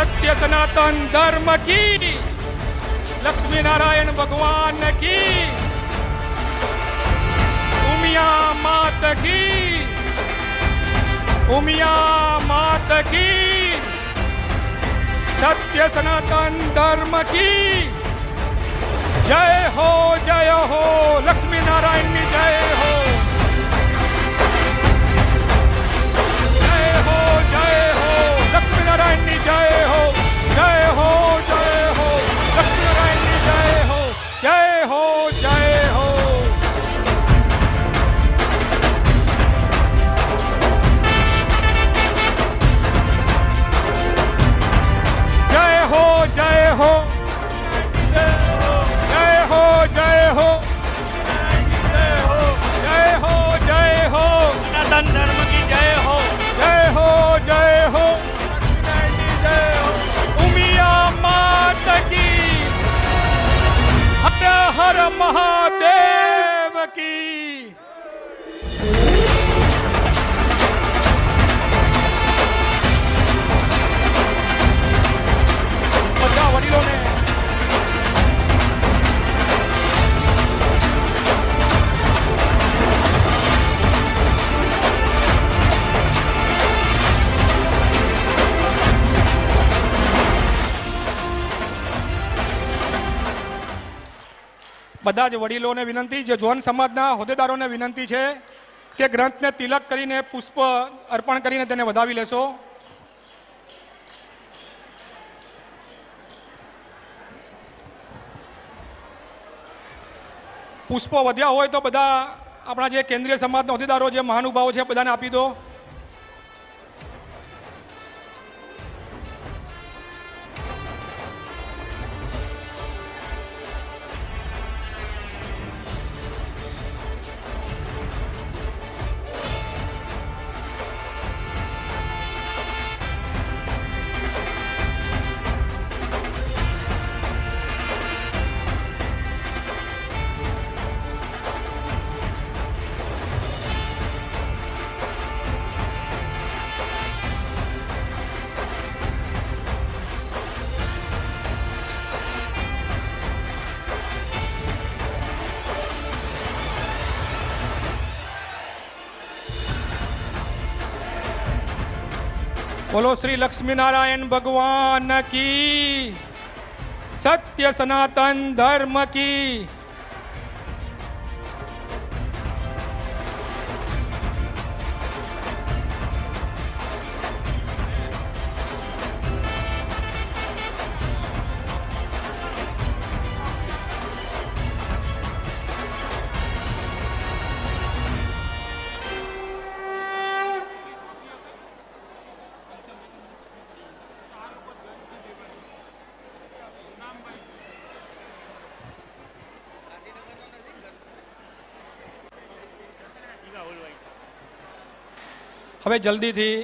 सत्य सनातन धर्म की। लक्ष्मी नारायण भगवान की। उमिया मात की। उमिया मात की। सत्य सनातन धर्म की। जय हो जय हो लक्ष्मी नारायण की जय। ಹರ ಮಹಾ બધા જ વડીલોને વિનંતી, જે જોન સમાજના હોદ્દેદારોને વિનંતી છે કે ગ્રંથને તિલક કરીને પુષ્પ અર્પણ કરીને તેને વધાવી લેશો. પુષ્પો વધ્યા હોય તો બધા આપણા જે કેન્દ્રીય સમાજના હોદ્દેદારો, જે મહાનુભાવો છે, બધાને આપી દો. બોલો શ્રી લક્ષ્મીનારાયણ ભગવાન કી? સત્ય સનાતન ધર્મ કી? હવે જલ્દીથી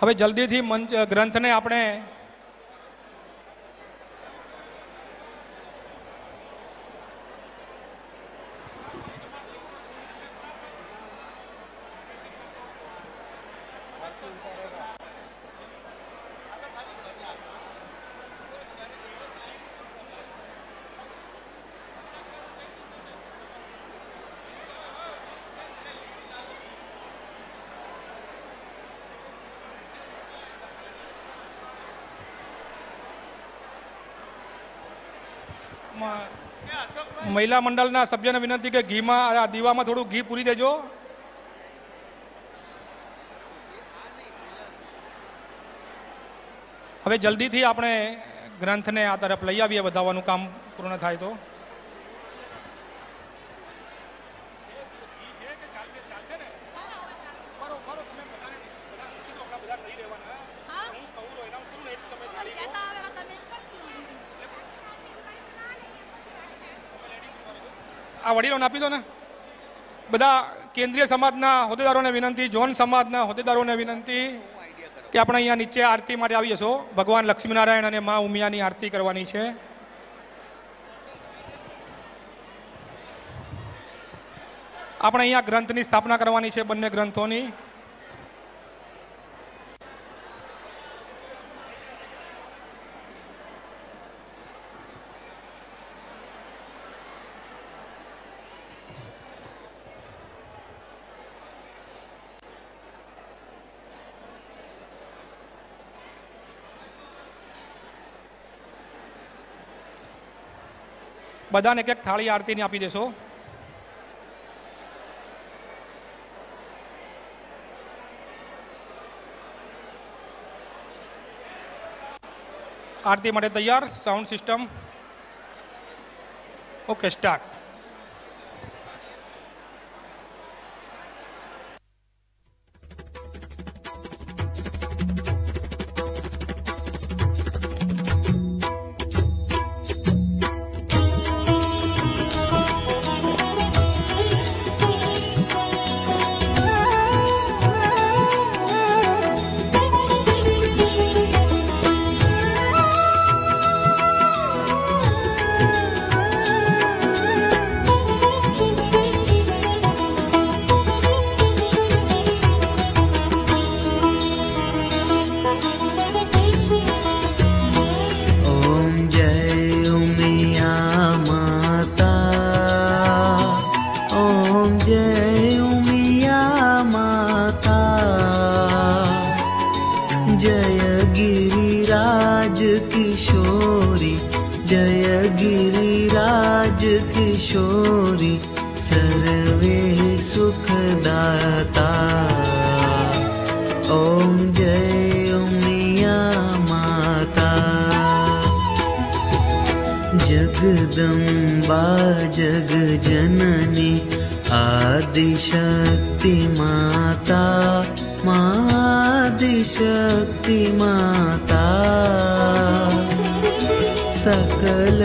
હવે જલ્દીથી મંચ ગ્રંથને આપણે મહિલા મંડળના સભ્યને વિનંતી કે ઘીમાં આ દીવામાં થોડું ઘી પૂરી દેજો. હવે જલ્દીથી આપણે ગ્રંથને આ તરફ લઈ આવીએ, વધાવવાનું કામ પૂર્ણ થાય તો. આ વડીલોને આપી દો ને. બધા કેન્દ્રીય સમાજના હોદ્દેદારોને વિનંતી, જોન સમાજના હોદ્દેદારોને વિનંતી કે આપણે અહીંયા નીચે આરતી માટે આવી જશો. ભગવાન લક્ષ્મીનારાયણ અને મા ઉમિયાની આરતી કરવાની છે. આપણે અહીંયા ગ્રંથની સ્થાપના કરવાની છે બંને ગ્રંથોની. બધાને એક એક થાળી આરતીની આપી દેશો. આરતી માટે તૈયાર sound system okay start Jagdamba Jagjanani Adishakti माता मादिशक्ति माता। सकल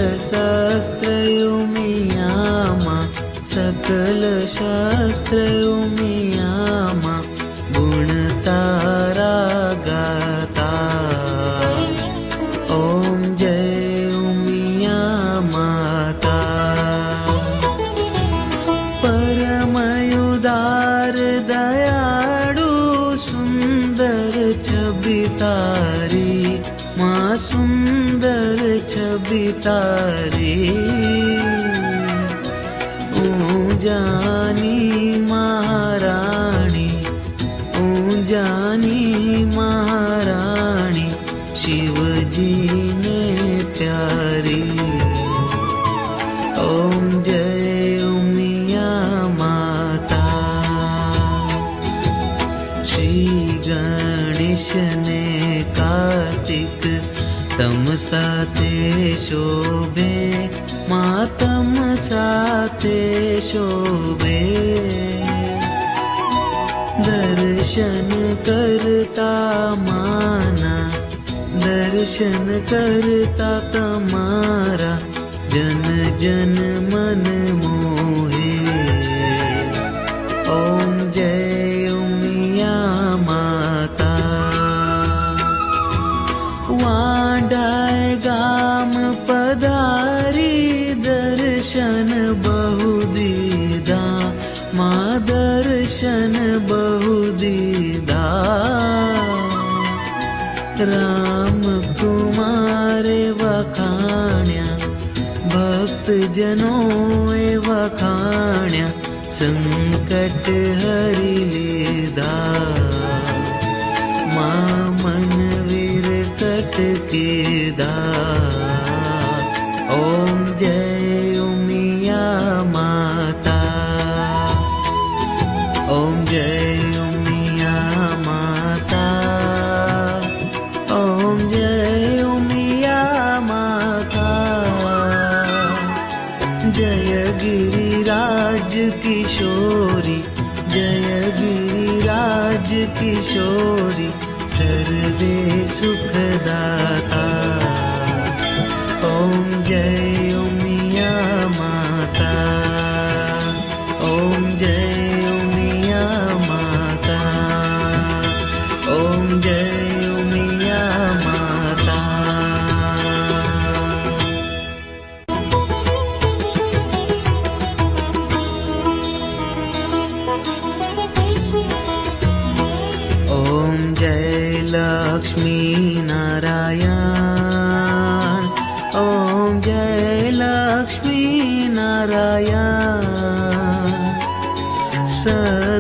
मा सकलशास्त्रयुमिया તારી માં સુંદર છબી તારી હું જાની तम साथे शोभे साथे शोभे। दर्शन करता माना दर्शन करता तमारा। जन जन म कुमाखाण्या भक् जनो वखाण्या संकट हरि वेदा मन विर કિશોરી સર્વે સુખદા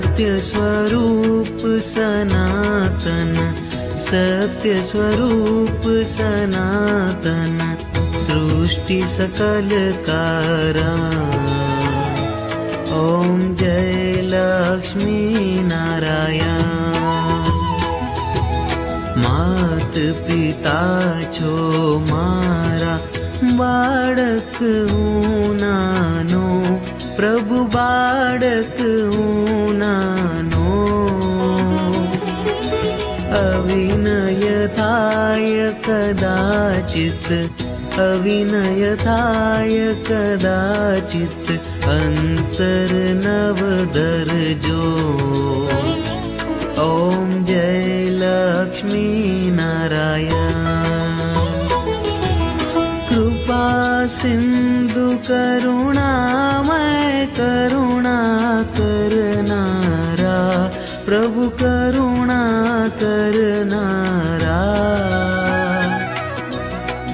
सत्यस्वरूप सनातन सत्यस्वरूप सनातन सृष्टि सकलकार ॐ जयलक्ष्मी नारायण। मात पिता छो मारा बालक हूँ પ્રભુ બાળક હું નાનો અવિનય થાય કદાચિત અવિનય થાય કદાચિત અંતર નવ દરજો ઓમ જય લક્ષ્મી નારાયણ કૃપા સિંધુ કરુણામય કરુણા કરનારા પ્રભુ કરુણા કરનારા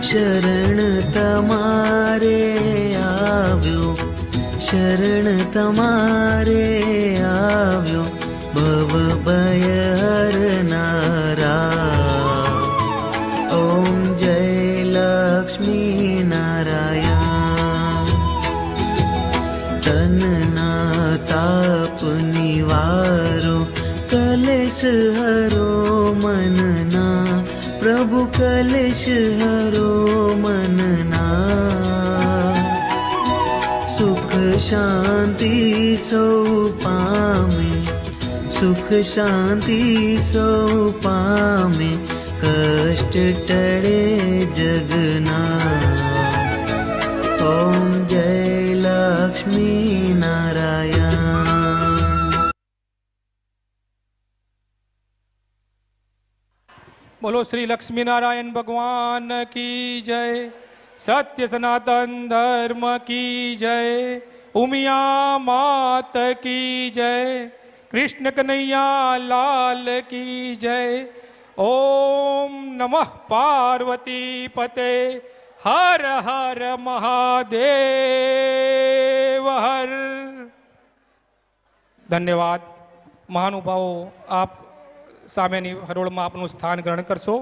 શરણ તમારે આવ્યો શરણ તમારે તનના તાપ નિવારો કલેશ હરો મનના પ્રભુ કલેશ હરો મનના સુખ શાંતિ સૌ પામે સુખ શાંતિ સૌ પામે કષ્ટ बोलो श्री लक्ष्मी नारायण भगवान की जय। सत्य सनातन धर्म की जय। उमिया मात की जय। कृष्ण कन्हैया लाल की जय। ओम नमः पार्वती पते। हर हर महादेव हर। धन्यवाद। महानुभाव, आप સામેની હરોળમાં આપનું સ્થાન ગ્રહણ કરશો.